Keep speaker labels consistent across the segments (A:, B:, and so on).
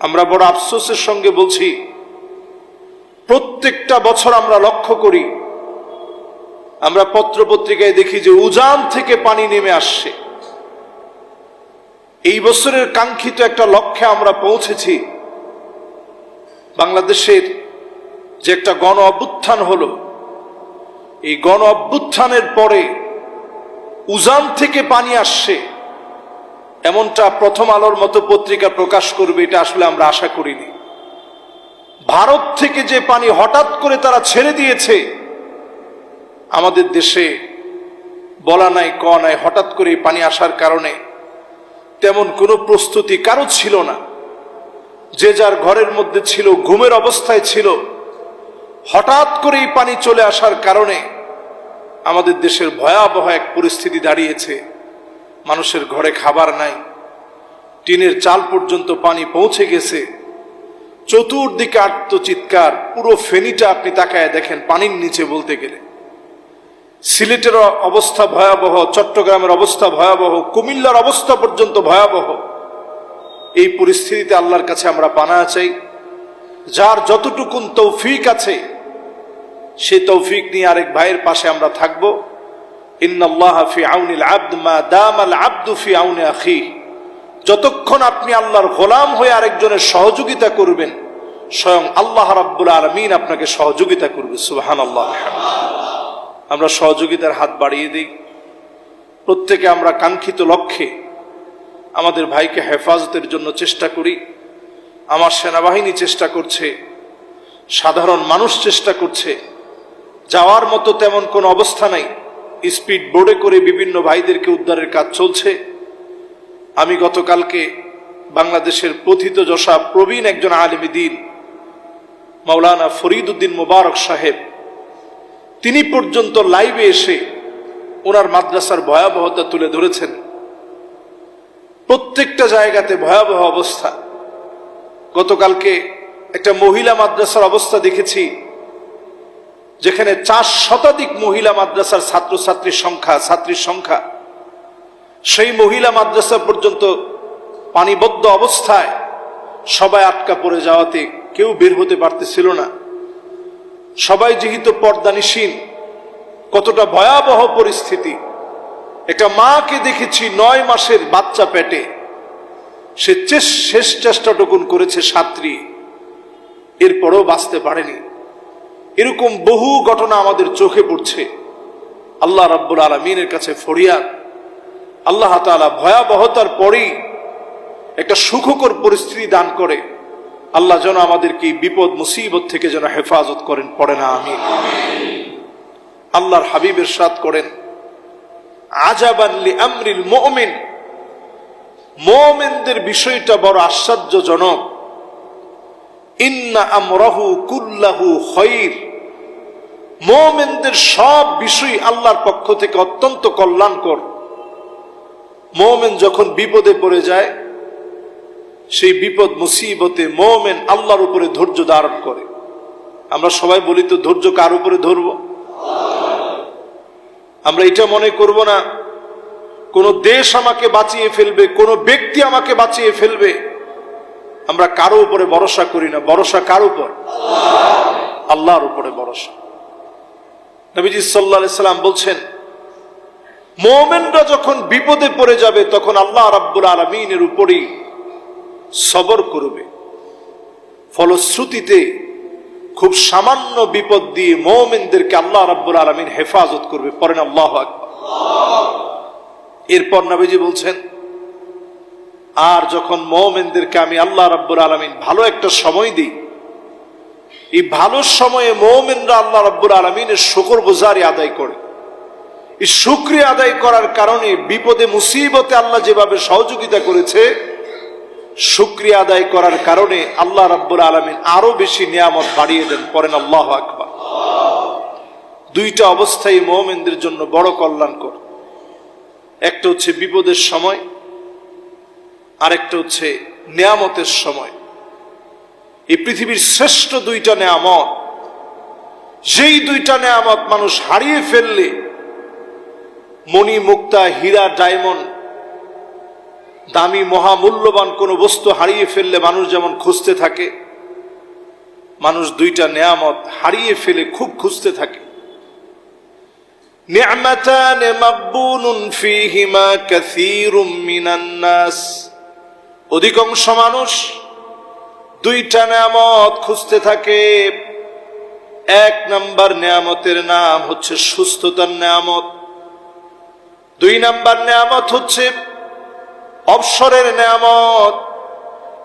A: আমরা বড় আফসোসের সঙ্গে বলছি, প্রত্যেকটা বছর আমরা লক্ষ্য করি, আমরা পত্রপত্রিকায় দেখি যে উজান থেকে পানি নেমে আসছে। এই বছরের কাঙ্ক্ষিত একটা লক্ষ্যে আমরা পৌঁছেছি। বাংলাদেশের যে একটা গণ অভ্যুত্থান হলো, এই গণ অভ্যুত্থানের পরে উজান থেকে পানি আসছে। এমনটা প্রথম আলোর মতো পত্রিকা প্রকাশ করবে, এটা আসলে আমরা আশা করিনি। ভারত থেকে যে পানি হঠাৎ করে তারা ছেড়ে দিয়েছে, আমাদের দেশে বলা নাই ক নাই, হঠাৎ করে পানি আসার কারণে তেমন কোনো প্রস্তুতি কারও ছিল না। যে যার ঘরের মধ্যে ছিল, ঘুমের অবস্থায় ছিল, হঠাৎ করে এই পানি চলে আসার কারণে আমাদের দেশের ভয়াবহ এক পরিস্থিতি দাঁড়িয়েছে। মানুষের ঘরে খাবার নাই। টিনের চাল পর্যন্ত পানি পৌঁছে গেছে। চতুর্দিকে আত্মচিৎকার, পুরো ফেনীটা আপনি তাকায় দেখেন পানির নিচে বলতে গেলে। সিলেটের অবস্থা ভয়াবহ, চট্টগ্রামের অবস্থা ভয়াবহ, কুমিল্লার অবস্থা পর্যন্ত ভয়াবহ। এই পরিস্থিতিতে আল্লাহর কাছে আমরা পানা চাই। যার যতটুকুন তৌফিক আছে, সে তৌফিক নিয়ে আরেক ভাইয়ের পাশে আমরা থাকব। যতক্ষণ আপনি আল্লাহর গোলাম হয়ে আরেকজনের সহযোগিতা করবেন, স্বয়ং আল্লাহ রাব্বুল আলমিন আপনাকে সহযোগিতা করবে সুহান আল্লাহ আমরা সহযোগিতার হাত বাড়িয়ে দিই। প্রত্যেকে আমরা কাঙ্ক্ষিত লক্ষ্যে আমাদের ভাইকে হেফাজতের জন্য চেষ্টা করি। আমার সেনাবাহিনী চেষ্টা করছে, সাধারণ মানুষ চেষ্টা করছে। যাওয়ার মতো তেমন কোনো অবস্থা নাই। স্পিড বোর্ডে করে বিভিন্ন ভাইদেরকে উদ্ধারের কাজ চলছে। আমি গতকালকে বাংলাদেশের পথিত যশা প্রবীণ একজন আলিমী দিন, মাওলানা ফরিদ উদ্দিন মোবারক সাহেব, তিনি পর্যন্ত লাইভে এসে ওনার মাদ্রাসার ভয়াবহতা তুলে ধরেছেন। প্রত্যেকটা জায়গাতে ভয়াবহ অবস্থা। গতকালকে একটা মহিলা মাদ্রাসার অবস্থা দেখেছি। যেখানে চার শতাধিক মহিলা মাদ্রাসার ছাত্রছাত্রীর সংখ্যা, ছাত্রীর সংখ্যা, সেই মহিলা মাদ্রাসা পর্যন্ত পানিবদ্ধ অবস্থায় সবাই আটকা পড়ে যাওয়াতে কেউ বের হতে পারতেছিল না। সবাই যেহেতু পর্দানিসীন, কতটা ভয়াবহ পরিস্থিতি। একটা মাকে দেখেছি নয় মাসের বাচ্চা পেটে। সে শেষ চেষ্টাটুকুন করেছে সাত্রী এরপরও বাঁচতে পারেনি। এরকম বহু ঘটনা আমাদের চোখে পড়ছে। আল্লাহ রাব্বুল আলমিনের কাছে ফরিয়াদ। আল্লাহ তাআলা ভয়াবহতার পরেই একটা সুখকর পরিস্থিতি দান করে। আল্লাহ যেন আমাদেরকে বিপদ, মুসিবত থেকে যেন হেফাজত করেন, পড়ে না আমি আল্লাহর হাবিবের সাদ করেন আজাবাল্লি আমরিল মোমেন। মোমেনদের বিষয়টা বড় আশ্চর্যজনক। ইন্না আমরাহু কুল্লাহু খৈর। মোমেনদের সব বিষয় আল্লাহর পক্ষ থেকে অত্যন্ত কল্যাণকর। মোমেন যখন বিপদে পড়ে যায়, সেই বিপদ মুসিবতে মোমেন আল্লাহর উপরে ধৈর্য ধারণ করে। আমরা সবাই বলি তো, ধৈর্য কার উপরে ধরব? আমরা এটা মনে করব না, কোন দেশ আমাকে বাঁচিয়ে ফেলবে, কোন ব্যক্তি আমাকে বাঁচিয়ে ফেলবে, আমরা কারও উপরে ভরসা করি না। ভরসা কার উপর? আল্লাহর উপরে ভরসা। নবীজি সাল্লাহ সাল্লাম বলছেন, মোমেনরা যখন বিপদে পড়ে যাবে, তখন আল্লাহ রাব্বুল আলমিনের উপরেই সবর করবে। ফলশ্রুতিতে খুব সামান্য বিপদ দিয়ে মোমেনদেরকে আল্লাহ রাব্বুল আলমিন হেফাজত করবে। পরেন আল্লাহ এরপর নবীজি বলছেন, আর যখন মোমেনদেরকে আমি আল্লাহ রাব্বুল আলমিন ভালো একটা সময় দিই এই ভালো সময়ে মোমেনরা আল্লাহ রাব্বুল আলমিনের শুকর গুজারি আদায় করে। এই শুক্রিয়া আদায় করার কারণে বিপদে, মুসিবতে আল্লাহ যেভাবে সহযোগিতা করেছে, শুক্রিয়া আদায় করার কারণে আল্লাহ রাব্বুল আলমিন আরও বেশি নিয়ামত বাড়িয়ে দেন পরেন আল্লাহ আকবার। দুইটা অবস্থায় মোমেনদের জন্য বড় কল্যাণকর। একটা হচ্ছে বিপদের সময়, আরেকটা হচ্ছে নেয়ামতের সময়। এই পৃথিবীর শ্রেষ্ঠ দুইটা নেয়ামত। যেই দুইটা নেয়ামত মানুষ হারিয়ে ফেললে, মণি, মুক্তা, হীরা, ডায়মন্ড, দামি, মহামূল্যবান কোনো বস্তু হারিয়ে ফেললে মানুষ যেমন খুঁজতে থাকে, মানুষ দুইটা নেয়ামত হারিয়ে ফেলে খুব খুঁজতে থাকে। অধিকাংশ মানুষ দুইটা নেয়ামত খুঁজতে থাকে। এক নাম্বার নেয়ামতের নাম হচ্ছে সুস্থতার নেয়ামত। দুই নাম্বার নেয়ামত হচ্ছে অবসরের নেয়ামত।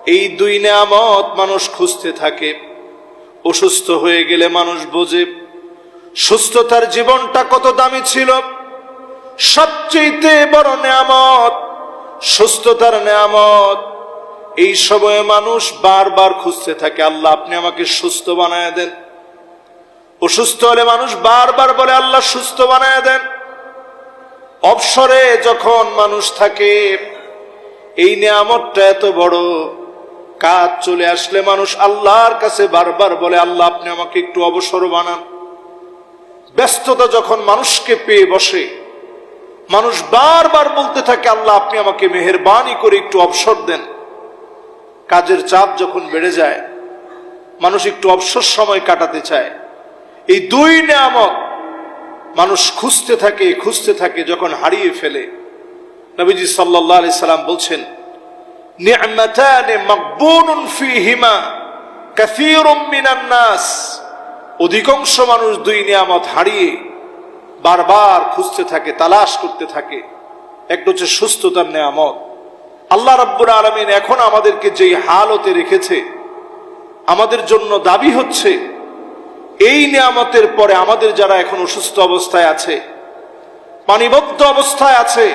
A: এই দুই নেয়ামত মানুষ খুঁজতে থাকে। অসুস্থ হয়ে গেলে মানুষ বোঝে, সুস্থতার জীবনটা কত দামি ছিল। সবচেয়ে বড় নেয়ামত সুস্থতার নেয়ামত। এই সময়ে মানুষ বারবার খুঁজতে থাকে, আল্লাহ আপনি আমাকে সুস্থ বানায় দেন। অসুস্থ হলে মানুষ বারবার বলে, আল্লাহ সুস্থ বানায় দেন। অবসরে যখন মানুষ থাকে, এই নিয়ামতটা এত বড়, কাজ চলে আসলে মানুষ আল্লাহর কাছে বারবার বলে, আল্লাহ আপনি আমাকে একটু অবসর বানান। ব্যস্ততা যখন মানুষকে পেয়ে বসে, মানুষ বারবার বলতে থাকে, আল্লাহ আপনি আমাকে মেহরবানি করে একটু অবসর দেন। কাজের চাপ যখন বেড়ে যায়, মানুষ একটু অবসর সময় কাটাতে চায়। এই দুই নিয়ামত মানুষ খুঁজতে থাকে খুঁজতে থাকে, যখন হারিয়ে ফেলে। নবীজি সাল্লাহ আলি সাল্লাম বলছেন অধিকাংশ মানুষ দুই নিয়ামত হারিয়ে বারবার খুঁজতে থাকে, তালাশ করতে থাকে। একটা হচ্ছে সুস্থতার নিয়ামত আল্লাহ রাব্বুল আলমিন এখন আমাদেরকে যেই হালতে রেখেছে, আমাদের জন্য দাবি হচ্ছে, এই নিয়ামতের পরে আমাদের যারা এখন অসুস্থ অবস্থায় আছে, পানিবদ্ধ অবস্থায় আছে,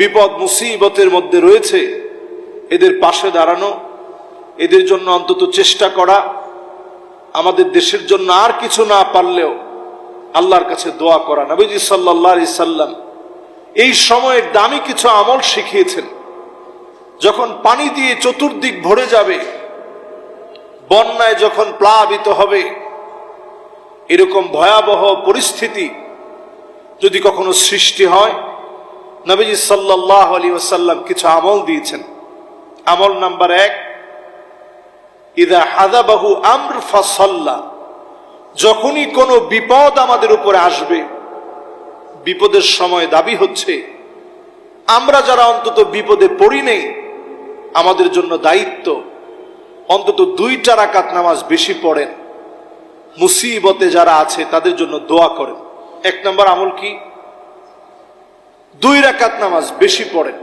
A: বিপদ, মুসিবতের মধ্যে রয়েছে, এদের পাশে দাঁড়ানো, এদের জন্য অন্তত চেষ্টা করা, আমাদের দেশের জন্য আর কিছু না পারলেও আল্লাহর কাছে দোয়া করা। নবীজি সাল্লাহ সাল্লাম এই সময়ের দামি কিছু আমল শিখিয়েছেন। যখন পানি দিয়ে চতুর্দিক ভরে যাবে, বন্যায় যখন প্লাবিত হবে, এরকম ভয়াবহ পরিস্থিতি যদি কখনো সৃষ্টি হয়, নবীজি সাল্লাহ আলী ওসাল্লাম কিছু আমল দিয়েছেন। আমল নাম্বার এক, ইদা হাদাবাহু আমর ফাসল্লা যখনই কোনো বিপদ আমাদের উপরে আসবে, বিপদের সময় দাবি হচ্ছে, আমরা যারা অন্তত বিপদে পড়ি নেই আমাদের জন্য দায়িত্ব। অন্তত দুইটা রাকাত নামাজ বেশি পড়েন। মুসিবতে যারা আছে, তাদের জন্য দোয়া করেন। এক নম্বর আমল কি? দুই রাকাত নামাজ বেশি পড়েন।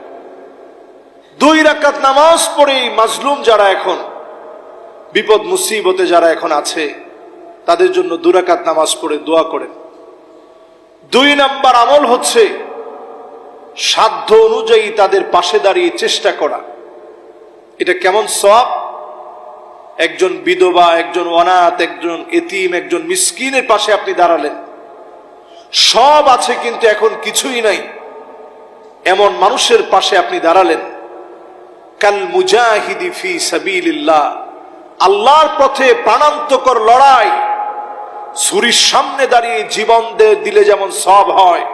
A: দুই রাকাত নামাজ পড়েই মাজলুম যারা এখন, বিপদ মুসিবতে যারা এখন আছে, তাদের জন্য দুরাকাত নামাজ পড়ে দোয়া করেন। দুই নাম্বার আমল হচ্ছে, সাধ্য অনুযায়ী তাদের পাশে দাঁড়িয়ে চেষ্টা করা। এটা কেমন সব? একজন বিধবা, একজন অনাথ, একজন এতিম, একজন মিসকিনের পাশে আপনি দাঁড়ালেন। সব আছে কিন্তু এখন কিছুই নাই। এমন মানুষের পাশে আপনি দাঁড়ালেন। কাল মুজাহিদি ফি সাবিলিল্লাহ। আল্লাহর পথে প্রাণান্তকর লড়াই। ছুরির সামনে দাঁড়িয়ে জীবন দিলে যেমন সব হয়।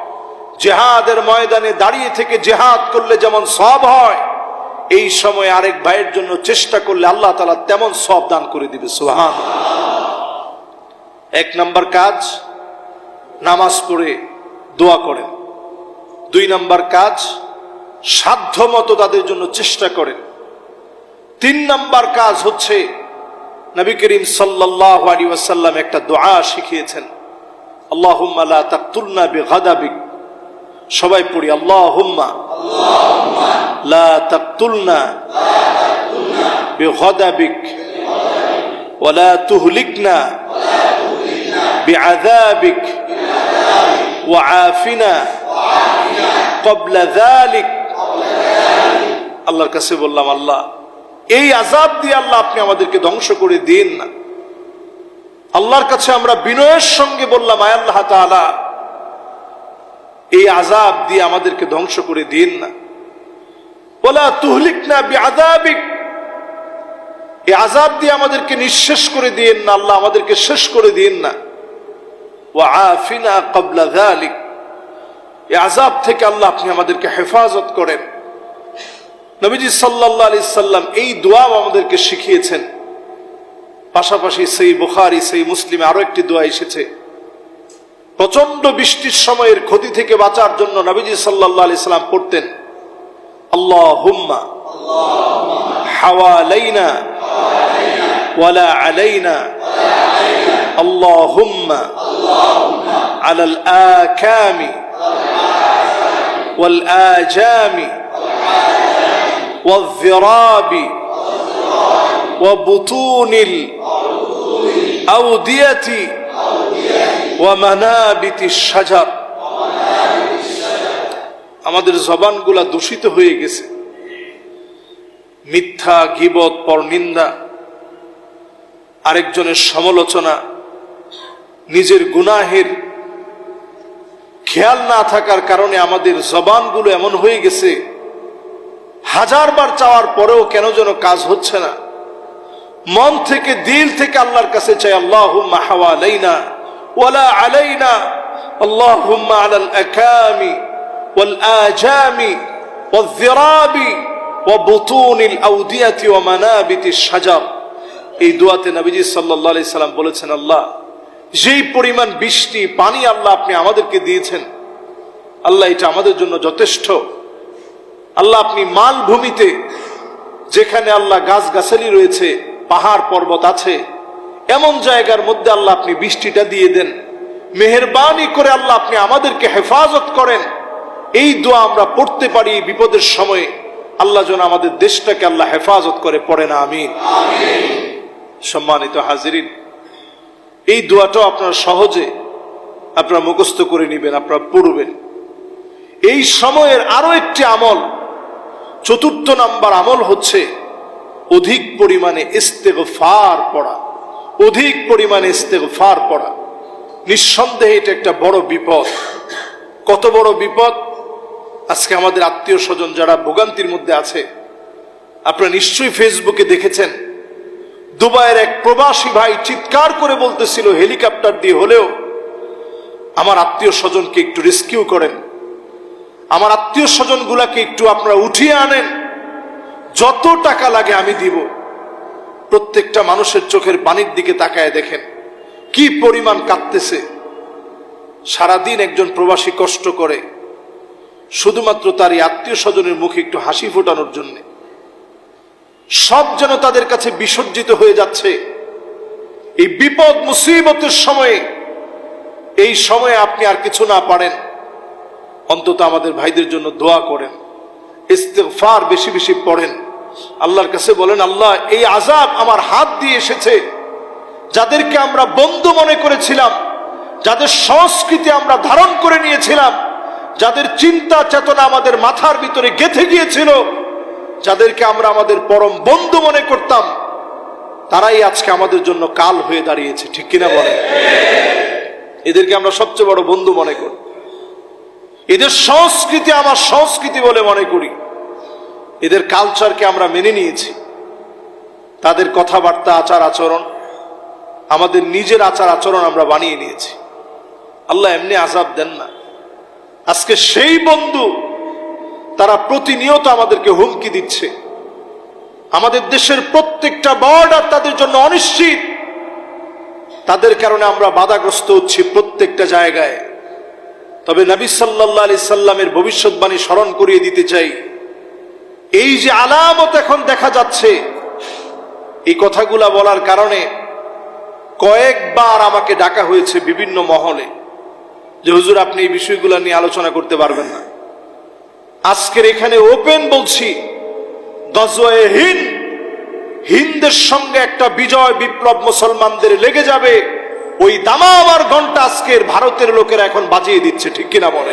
A: জেহাদের ময়দানে দাঁড়িয়ে থেকে জেহাদ করলে যেমন সব হয়। এই সময় আরেক ভাইয়ের জন্য চেষ্টা করলে আল্লাহ তালা তেমন সব দান করে দিবে সুহান এক নাম্বার কাজ, নামাজ পড়ে দোয়া করেন। দুই নাম্বার কাজ, সাধ্য মতো তাদের জন্য চেষ্টা করেন। তিন নাম্বার কাজ হচ্ছে, নবী করিম সাল্লাহ আলী ওয়াসাল্লাম একটা দোয়া শিখিয়েছেন। আল্লাহ লা তাকতুলনা বিগাদাবিক। সবাই পড়ি আল্লাহ হুম্মা লা তাকতুলনা বিগাদাবিক ولا تهلكنا بعذابك وعافنا قبل ذلك আল্লাহর কাছে বললাম আল্লাহ এই আজাব দিয়ে আল্লাহ আপনি আমাদেরকে ধ্বংস করে দিন না আল্লাহর কাছে আমরা বিনয়ের সঙ্গে বললাম আয় আল্লাহ তাআলা এই আজাব দিয়ে আমাদেরকে ধ্বংস করে দিন না। বলা তুহলিক না আজাবিক এই আজাব দিয়ে আমাদেরকে নিঃশেষ করে দিন না, আল্লাহ আমাদেরকে শেষ করে দিন না। আজাব থেকে আল্লাহ আপনি আমাদেরকে হেফাজত করেন। নবীজি সাল্লাম এই দোয়াও আমাদেরকে শিখিয়েছেন। পাশাপাশি সেই বুখারি, সেই মুসলিমে আরও একটি দোয়া এসেছে। প্রচন্ড বৃষ্টির সময়ের ক্ষতি থেকে বাঁচার জন্য নবীজি সাল্লাহ আলি সাল্লাম পড়তেন আল্লাহ হুম্মা হাওয়ালাইনা ওয়ালা আলাইনা اللهم على الآكام والآجام والذراب وبطون الأودية আমাদের জবান আমাদের জবানগুলা দূষিত হয়ে গেছে। মিথ্যা, গিবত, পরনিন্দা, আরেকজনের সমালোচনা, নিজের গুনাহের খেয়াল না থাকার কারণে আমাদের জবানগুলো এমন হয়ে গেছে হাজারবার চাওয়ার পরেও কেন যেন কাজ হচ্ছে না। মন থেকে, দিল থেকে আল্লাহর কাছে চাই আল্লাহ মাহাওয়ালাইনা আলাইনা ওয়ালা আলাইনা اللهم على الأكام والآجام والذراب وبطون الأودية ومنابت الشجر এই দোয়াতে নবীজি সাল্লাল্লাহু আলাইহি সাল্লাম বলেছেন আল্লাহ যেই পরিমাণ বৃষ্টি পানি আল্লাহ আপনি আমাদেরকে দিয়েছেন আল্লাহ এটা আমাদের জন্য যথেষ্ট আল্লাহ আপনি মালভূমিতে যেখানে আল্লাহ গাছগাছালি রয়েছে পাহাড় পর্বত আছে এমন জায়গার মধ্যে আল্লাহ আপনি বৃষ্টিটা দিয়ে দেন। মেহরবানি করে আল্লাহ আপনি আমাদেরকে হেফাজত করেন। এই দোয়া আমরা পড়তে পারি বিপদের সময়ে। আল্লাহ যেন আমাদের দেশটাকে আল্লাহ হেফাজত করে পড়ে না আমি সম্মানিত হাজিরিন, এই দোয়াটাও আপনারা সহজে আপনারা মুখস্থ করে নেবেন, আপনারা পড়বেন। এই সময়ের আরও একটি আমল, চতুর্থ নাম্বার আমল হচ্ছে অধিক পরিমাণে ইস্তেগফার পড়া। অধিক পরিমাণে ইস্তেগফার পড়া। নিঃসন্দেহে এটা একটা বড় বিপদ। কত বড় বিপদ? আজকে আমাদের আত্মীয় স্বজন যারা ভোগান্তির মধ্যে আছে, আপনারা নিশ্চয়ই ফেসবুকে দেখেছেন, দুবাইয়ের এক প্রবাসী ভাই চিৎকার করে বলতেছিল, হেলিকপ্টার দিয়ে হলেও আমার আত্মীয় স্বজনকে একটু রেস্কিউ করেন। আমার আত্মীয় স্বজনগুলাকে একটু আপনারা উঠিয়ে আনেন। যত টাকা লাগে আমি দিব। প্রত্যেকটা মানুষের চোখের পানির দিকে তাকায় দেখেন। কি পরিমাণ কাঁদতেছে। সারাদিন একজন প্রবাসী কষ্ট করে। শুধুমাত্র তার এই আত্মীয় স্বজনের মুখে একটু হাসি ফোটানোর জন্যে। সব যেন তাদের কাছে বিসর্জিত হয়ে যাচ্ছে। এই বিপদ, মুসিবতের সময়ে, এই সময়ে আপনি আর কিছু না পারেন। অন্তত আমাদের ভাইদের জন্য দোয়া করেন। ইস্তেফার বেশি বেশি পড়েন। আল্লাহর কাছে বলেন, আল্লাহ, এই আজাব আমার হাত দিয়ে এসেছে। যাদেরকে আমরা বন্ধু মনে করেছিলাম, যাদের সংস্কৃতি আমরা ধারণ করে নিয়েছিলাম, যাদের চিন্তা চেতনা আমাদের মাথার ভিতরে গেথে গিয়েছিল, যাদেরকে আমরা আমাদের পরম বন্ধু মনে করতাম, তারাই আজকে আমাদের জন্য কাল হয়ে দাঁড়িয়েছে। ঠিক কিনা বলে এদেরকে আমরা সবচেয়ে বড় বন্ধু মনে করি। এদের সংস্কৃতি আমার সংস্কৃতি বলে মনে করি। এদের কালচারকে আমরা মেনে নিয়েছি। তাদের কথাবার্তা, আচার আচরণ, আমাদের নিজের আচার আচরণ আমরা বানিয়ে নিয়েছি। আল্লাহ এমনি আজাব দেন না। আজকে সেই বন্ধু, তারা প্রতিনিয়ত আমাদেরকে হুমকি দিচ্ছে। আমাদের দেশের প্রত্যেকটা বর্ডার তাদের জন্য অনিশ্চিত। তাদের কারণে আমরা বাধাগ্রস্ত হচ্ছি প্রত্যেকটা জায়গায়। তবে নবী সাল্লাহ আলি সাল্লামের ভবিষ্যৎবাণী স্মরণ করিয়ে দিতে চাই। এই যে আলামত এখন দেখা যাচ্ছে, এই কথাগুলা বলার কারণে কয়েকবার আমাকে ডাকা হয়েছে বিভিন্ন মহলে যে, হুজুর, আপনি এই বিষয়গুলো নিয়ে আলোচনা করতে পারবেন না। আজকের এখানে ওপেন বলছি হিন্দ, হিন্দের সঙ্গে একটা বিজয় বিপ্লব মুসলমানদের লেগে যাবে, ওই দামাবার ঘণ্টা আজকের ভারতের লোকেরা এখন বাজিয়ে দিচ্ছে, ঠিক কিনা বলে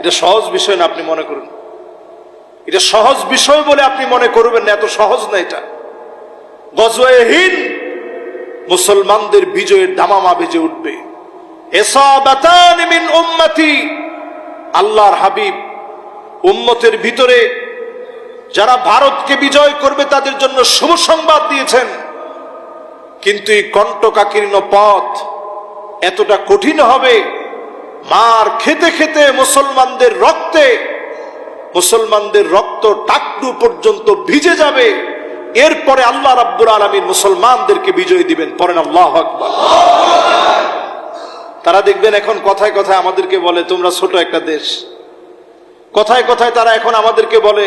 A: এটা সহজ বিষয় না, আপনি মনে করুন। এটা সহজ বিষয় বলে আপনি মনে করবেন না, এত সহজ না এটা। গজওয়ে হিন্দ, মুসলমানদের বিজয়ের দামামা বেজে উঠবে। আল্লাহর হাবিব উম্মতের ভিতরে যারা ভারতকে বিজয় করবে তাদের জন্য শুভ সংবাদ দিয়েছেন। কিন্তু এই কণ্টকাকীর্ণ পথ এতটা কঠিন হবে, মার খেতে খেতে মুসলমানদের রক্তে মুসলমানদের রক্ত টাকটু পর্যন্ত ভিজে যাবে। এরপরে আল্লাহ রাব্বুল আলমীর মুসলমানদেরকে বিজয় দিবেন। পরেন আল্লাহ আকবার। তারা দেখবেন এখন কথায় কথায় আমাদেরকে বলে, তোমরা ছোট একটা দেশ। কথায় কথায় তারা এখন আমাদেরকে বলে,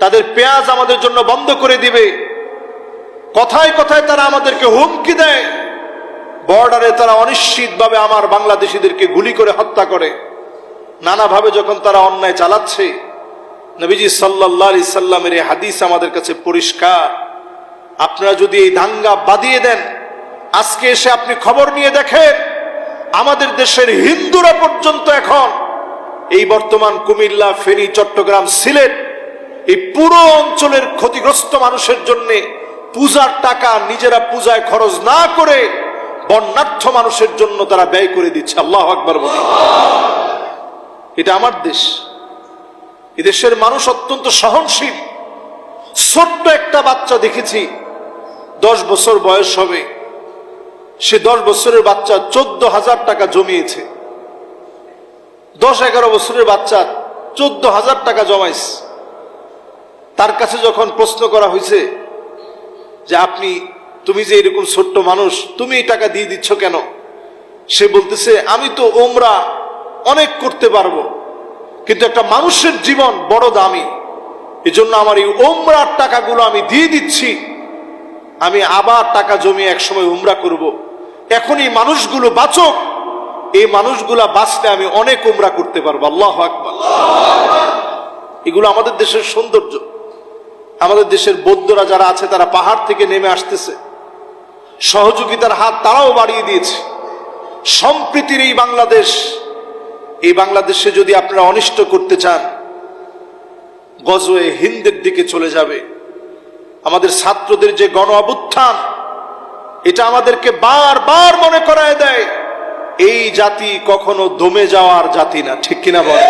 A: তাদের পেঁয়াজ আমাদের জন্য বন্ধ করে দিবে। কথায় কথায় তারা আমাদেরকে হুমকি দেয়। বর্ডারে তারা অনিশ্চিতভাবে আমার বাংলাদেশিদেরকে গুলি করে হত্যা করে। নানাভাবে যখন তারা অন্যায় চালাচ্ছে নবীজি সাল্লাহ সাল্লামের এই হাদিস আমাদের কাছে পরিষ্কার। আপনারা যদি এই দাঙ্গা বাদিয়ে দেন, আজকে এসে আপনি খবর নিয়ে দেখেন, আমাদের দেশের হিন্দুরা পর্যন্ত এখন এই বর্তমান কুমিল্লা, ফেনী, চট্টগ্রাম, সিলেট, এই পুরো অঞ্চলের ক্ষতিগ্রস্ত মানুষের জন্য পূজার টাকা নিজেরা পূজায় খরচ না করে বন্যার্থ মানুষের জন্য তারা ব্যয় করে দিচ্ছে। আল্লাহ আকবর বলে। এটা আমার দেশ। এদেশের মানুষ অত্যন্ত সহনশীল। ছোট্ট একটা বাচ্চা দেখেছি, দশ বছর বয়স হবে। সে দশ বছরের বাচ্চা চোদ্দ হাজার টাকা জমিয়েছে। দশ এগারো বছরের বাচ্চা চোদ্দ হাজার টাকা জমাইছে। তার কাছে যখন প্রশ্ন করা হয়েছে যে আপনি, তুমি যে এরকম ছোট্ট মানুষ, তুমি এই টাকা দিয়ে দিচ্ছ কেন? সে বলতেছে, আমি তো ওমরা অনেক করতে পারব। কিন্তু একটা মানুষের জীবন বড় দামি। এজন্য আমার এই ওমরার টাকাগুলো আমি দিয়ে দিচ্ছি। আমি আবার টাকা জমিয়ে একসময় উমরা করব। এখন এই মানুষগুলো বাঁচক, এই মানুষগুলা বাঁচলে আমি অনেক উমরা করতে পারব। আল্লাহ আকবার। এগুলো আমাদের দেশের সৌন্দর্য। আমাদের দেশের বৌদ্ধরা যারা আছে, তারা পাহাড় থেকে নেমে আসতেছে। সহযোগিতার হাত তারাও বাড়িয়ে দিয়েছে। সম্প্রীতির এই বাংলাদেশ এই বাংলাদেশে যদি আপনারা অনিষ্ট করতে চান, গজওয়ে হিন্দের দিকে চলে যাবে। আমাদের ছাত্রদের যে গণ অবুত্থান এটা আমাদেরকে বারবার মনে করায় দেয়, এই জাতি কখনো দমে যাওয়ার জাতি না, ঠিক কিনা বলে?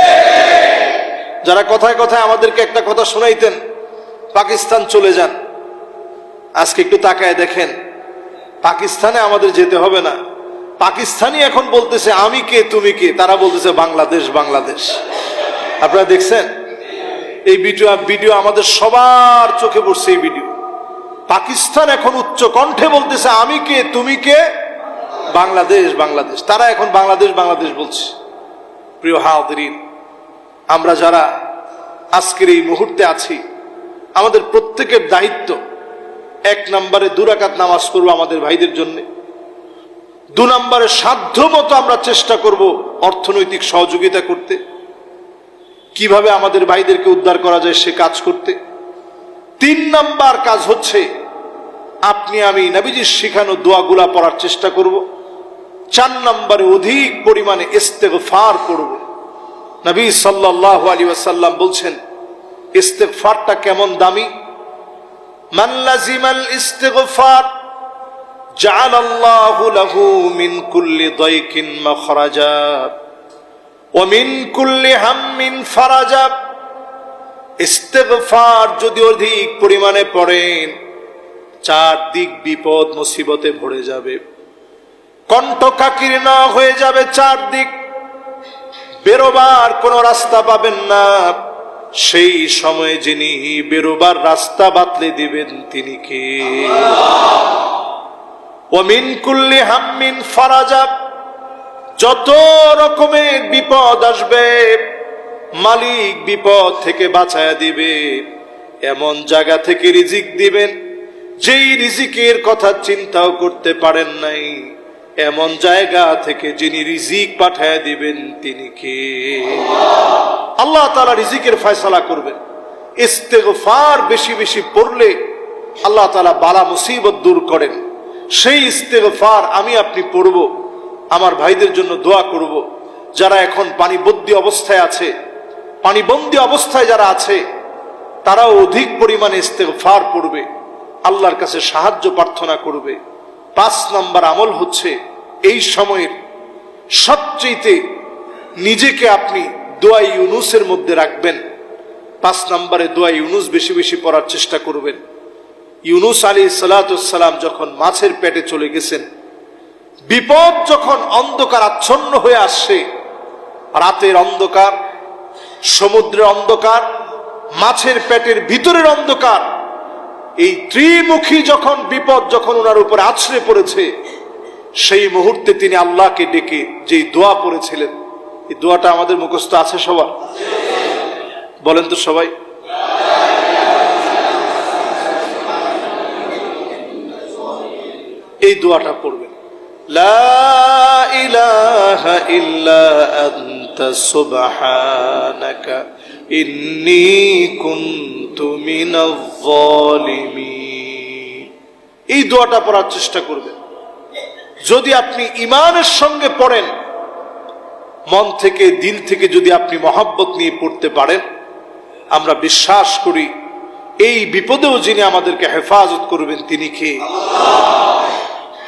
A: যারা কথায় কথায় আমাদেরকে একটা কথা শোনাইতেন, পাকিস্তান চলে যান। আজকে একটু তাকায় দেখেন, পাকিস্তানে আমাদের যেতে হবে না। পাকিস্তানি এখন বলতেছে, আমি কে, তুমি কে? তারা বলতেছে, বাংলাদেশ বাংলাদেশ। আপনারা দেখছেন? এই ভিডিও ভিডিও আমাদের সবার চোখে পড়ছে এই ভিডিও। পাকিস্তান এখন উচ্চ কণ্ঠে বলতেছে, আমি কে, তুমি কে? বাংলাদেশ বাংলাদেশ। তারা এখন বাংলাদেশ বাংলাদেশ বলছে। প্রিয় হাওদিন আমরা যারা আজকের এই মুহূর্তে আছি, আমাদের প্রত্যেকের দায়িত্ব এক নম্বরে দুরাকাত নামাজ করব আমাদের ভাইদের জন্য। দু নম্বরে সাধ্য মতো আমরা চেষ্টা করব অর্থনৈতিক সহযোগিতা করতে। কীভাবে আমাদের ভাইদেরকে উদ্ধার করা যায় সে কাজ করতে। তিন নাম্বার কাজ হচ্ছে, আপনি আমি নবীজির শিখানো দোয়াগুলা পড়ার চেষ্টা করব। চার নম্বরে অধিক পরিমাণে ইস্তেগফার পড়ব নবী সাল্লাহ আলী ওয়াসাল্লাম বলছেন, ইস্তেগফারটা কেমন দামি? মান লাজিমাল ইস্তেগফার جعل الله له من كل ضيق مخرجا ومن كل هم فرجا ইস্তেগফার যদি অধিক পরিমাণে পড়েন চার দিক বিপদ মুসিবতে ভরে যাবে কণ্ঠকাকীর্ণ হয়ে যাবে চার দিক বেরোবার কোনো রাস্তা পাবেন না সেই সময়ে যিনি বেরোবার রাস্তা বাতলে দিবেন তিনি কে কুল্লি ফারাজাব যত রকমের বিপদ আসবে, মালিক বিপদ থেকে বাঁচায় দিবে। এমন জায়গা থেকে রিজিক দিবেন, যেই রিজিকের কথা চিন্তাও করতে পারেন নাই। এমন জায়গা থেকে যিনি রিজিক পাঠায় দিবেন, তিনি কে? আল্লাহ তালা রিজিকের ফয়সালা করবেন। ইস্তেগফার বেশি বেশি পড়লে আল্লাহ তালা বালা মুসিবত দূর করেন। সেই ইস্তেগফার আমি আপনি পড়ব, আমার ভাইদের জন্য দোয়া করব, যারা এখন পানিবন্দী অবস্থায় আছে, পানিবন্দী অবস্থায় যারা আছে, তারাও অধিক পরিমাণে ইস্তেগফার পড়বে, আল্লাহর কাছে সাহায্য প্রার্থনা করবে। পাঁচ নাম্বার আমল হচ্ছে এই সময়ের সবচেয়েতে নিজেকে আপনি দোয়া ইউনুসের মধ্যে রাখবেন। পাঁচ নম্বরে দোয়া ইউনুস বেশি বেশি পড়ার চেষ্টা করবেন। ইউনুস আলী সালাতাম যখন মাছের পেটে চলে গেছেন, বিপদ যখন অন্ধকার আচ্ছন্ন হয়ে আসছে, রাতের অন্ধকার, সমুদ্রের অন্ধকার, মাছের পেটের ভিতরের অন্ধকার, এই ত্রিমুখী যখন বিপদ যখন ওনার উপর আছড়ে পড়েছে, সেই মুহূর্তে তিনি আল্লাহকে ডেকে যেই দোয়া পড়েছিলেন, এই দোয়াটা আমাদের মুখস্থ আছে সবার? বলেন তো সবাই। এই দোয়াটা পড়বেন। এই দোয়াটা পড়ার চেষ্টা করবেন। যদি আপনি ইমানের সঙ্গে পড়েন, মন থেকে, দিল থেকে যদি আপনি মহাব্বত নিয়ে পড়তে পারেন, আমরা বিশ্বাস করি এই বিপদেও যিনি আমাদেরকে হেফাজত করবেন তিনি কে?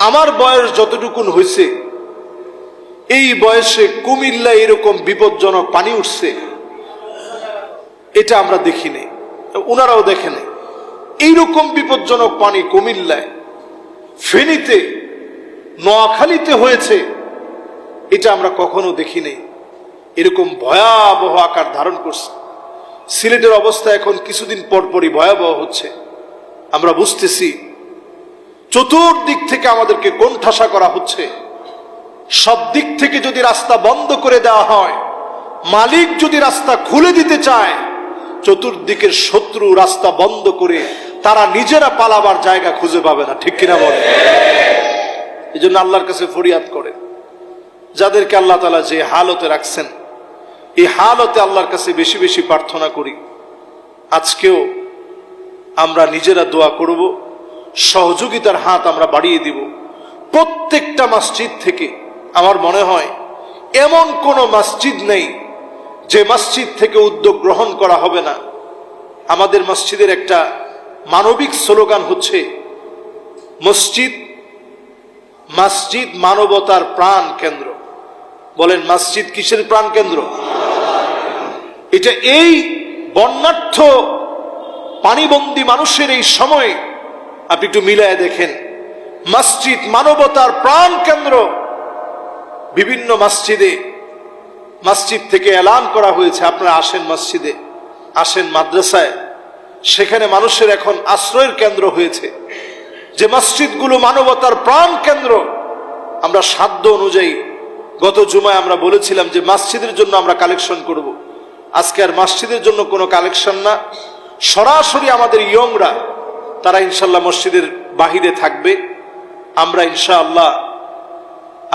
A: আমার বয়স যতটুকুন হয়েছে, এই বয়সে কুমিল্লা এরকম বিপজ্জনক পানি উঠছে, এটা আমরা দেখি নাই। ওনারাও দেখে নাই। এইরকম বিপজ্জনক পানি কুমিল্লায়, ফেনীতে, নোয়াখালীতে হয়েছে, এটা আমরা কখনো দেখি নাই। এরকম ভয়াবহ আকার ধারণ করছে। সিলেটের অবস্থা এখন কিছুদিন পর পরই ভয়াবহ হচ্ছে। আমরা বুঝতেছি চতুর্দিক থেকে আমাদেরকে কোণঠাসা করা হচ্ছে। সব দিক থেকে যদি রাস্তা বন্ধ করে দেওয়া হয়, মালিক যদি রাস্তা খুলে দিতে চায়, চতুর্দিকের শত্রু রাস্তা বন্ধ করে তারা নিজেরা পালাবার জায়গা খুঁজে পাবে না, ঠিক কিনা বলে এই জন্য আল্লাহর কাছে ফরিয়াদ করে যাদেরকে আল্লাহ তালা যে হালতে রাখছেন, এই হালতে আল্লাহর কাছে বেশি বেশি প্রার্থনা করি। আজকেও আমরা নিজেরা দোয়া করব সহযোগিতার হাত আমরা বাড়িয়ে দিব। প্রত্যেকটা মসজিদ থেকে আমার মনে হয় এমন কোনো মসজিদ নেই যে মসজিদ থেকে উদ্যোগ গ্রহণ করা হবে না। আমাদের মসজিদের একটা মানবিক স্লোগান হচ্ছে, মসজিদ মসজিদ মানবতার প্রাণ কেন্দ্র। বলেন, মসজিদ কিসের প্রাণ কেন্দ্র? এটা এই বন্যার্থ পানিবন্দী মানুষের এই সময়ে আপনি একটু মিলায় দেখেন। মসজিদ মানবতার প্রাণ কেন্দ্র। বিভিন্ন মসজিদে, মসজিদ থেকে এলান করা হয়েছে, আপনারা আসেন মসজিদে, আসেন মাদ্রাসায়। সেখানে মানুষের এখন আশ্রয়ের কেন্দ্র হয়েছে। যে মসজিদগুলো মানবতার প্রাণ কেন্দ্র, আমরা সাধ্য অনুযায়ী গত জুমায় আমরা বলেছিলাম যে মসজিদের জন্য আমরা কালেকশন করব। আজকে আর মসজিদের জন্য কোনো কালেকশন না। সরাসরি আমাদের ইয়ংরা তারা ইনশাল্লাহ মসজিদের বাহিরে থাকবে। আমরা ইনশাআল্লাহ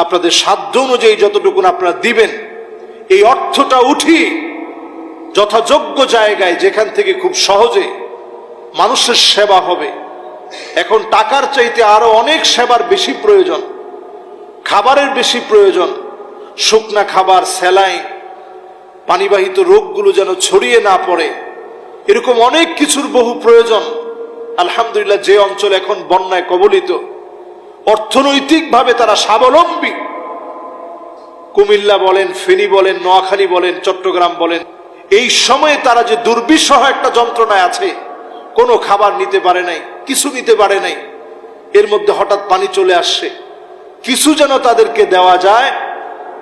A: আপনাদের সাধ্য অনুযায়ী যতটুকুন আপনারা দিবেন, এই অর্থটা উঠিয়ে যথাযোগ্য জায়গায় যেখান থেকে খুব সহজে মানুষের সেবা হবে। এখন টাকার চাইতে আরও অনেক সেবার বেশি প্রয়োজন, খাবারের বেশি প্রয়োজন, শুকনা খাবার, স্যালাইন, পানিবাহিত রোগগুলো যেন ছড়িয়ে না পড়ে, এরকম অনেক কিছুর বহু প্রয়োজন। আলহামদুলিল্লাহ, যে অঞ্চল এখন বন্যায় কবলিত, অর্থনৈতিকভাবে তারা স্বাবলম্বী। কুমিল্লা বলেন, ফেনী বলেন, নোয়াখালী বলেন, চট্টগ্রাম বলেন, এই সময়ে তারা যে দুর্বিষহ একটা যন্ত্রণায় আছে, কোনো খাবার নিতে পারে নাই, কিছু নিতে পারে নাই, এর মধ্যে হঠাৎ পানি চলে আসছে। কিছু যেন তাদেরকে দেওয়া যায়,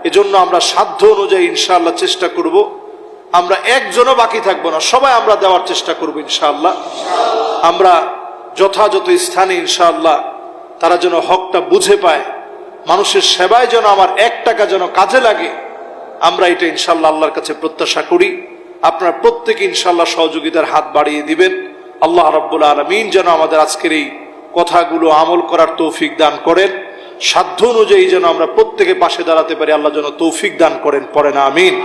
A: এজন্য আমরা সাধ্য অনুযায়ী ইনশাআল্লাহ চেষ্টা করব। আমরা একজনও বাকি থাকব না। সবাই আমরা দেওয়ার চেষ্টা করব ইনশাআল্লাহ। আমরা যথাযথ স্থানে ইনশাআল্লাহ তারা যেন হকটা বুঝে পায়, মানুষের সেবায় যেন আমার এক টাকা যেন কাজে লাগে, আমরা এটা ইনশাল্লাহ আল্লাহর কাছে প্রত্যাশা করি। আপনার প্রত্যেকে ইনশাল্লাহ সহযোগিতার হাত বাড়িয়ে দিবেন। আল্লাহ রব্বুল আলমিন যেন আমাদের আজকের এই কথাগুলো আমল করার তৌফিক দান করেন। সাধ্য অনুযায়ী যেন আমরা প্রত্যেকে পাশে দাঁড়াতে পারি, আল্লাহ যেন তৌফিক দান করেন পরে না আমিন।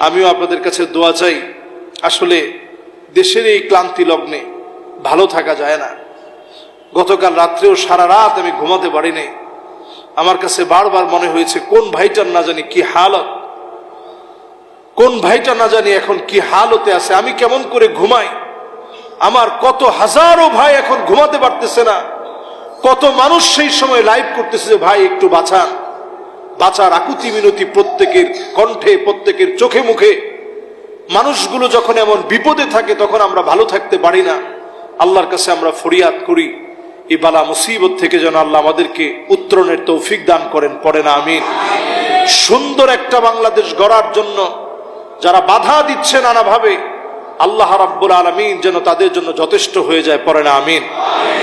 A: আমিও আপনাদের কাছে দোয়া চাই। আসলে দেশের এই ক্লান্তি লগ্নে ভালো থাকা যায় না। গতকাল রাত্রেও সারা রাত আমি ঘুমাতে পারিনি। আমার কাছে বারবার মনে হয়েছে, কোন ভাইটার না জানি কি হালত? কোন ভাইটা না জানি এখন কি হালতে আছে? আমি কেমন করে ঘুমাই? আমার কত হাজারো ভাই এখন ঘুমাতে পারতেছে না। কত মানুষ সেই সময় লাইভ করতেছে ভাই, একটু বাঁচান। বাঁচার আকুতি মিনতি প্রত্যেকের কণ্ঠে, প্রত্যেকের চোখে মুখে। মানুষগুলো যখন এমন বিপদে থাকে, তখন আমরা ভালো থাকতে পারি না। আল্লাহর কাছে আমরা ফরিয়াদ করি। এই বালা মুসিবত থেকে যেন আল্লাহ আমাদেরকে উত্তরণের তৌফিক দান করেন পড়ে না আমিন। সুন্দর একটা বাংলাদেশ গড়ার জন্য যারা বাধা দিচ্ছে নানাভাবে, আল্লাহ রাব্বুল আলমিন যেন তাদের জন্য যথেষ্ট হয়ে যায় পরে না আমিন।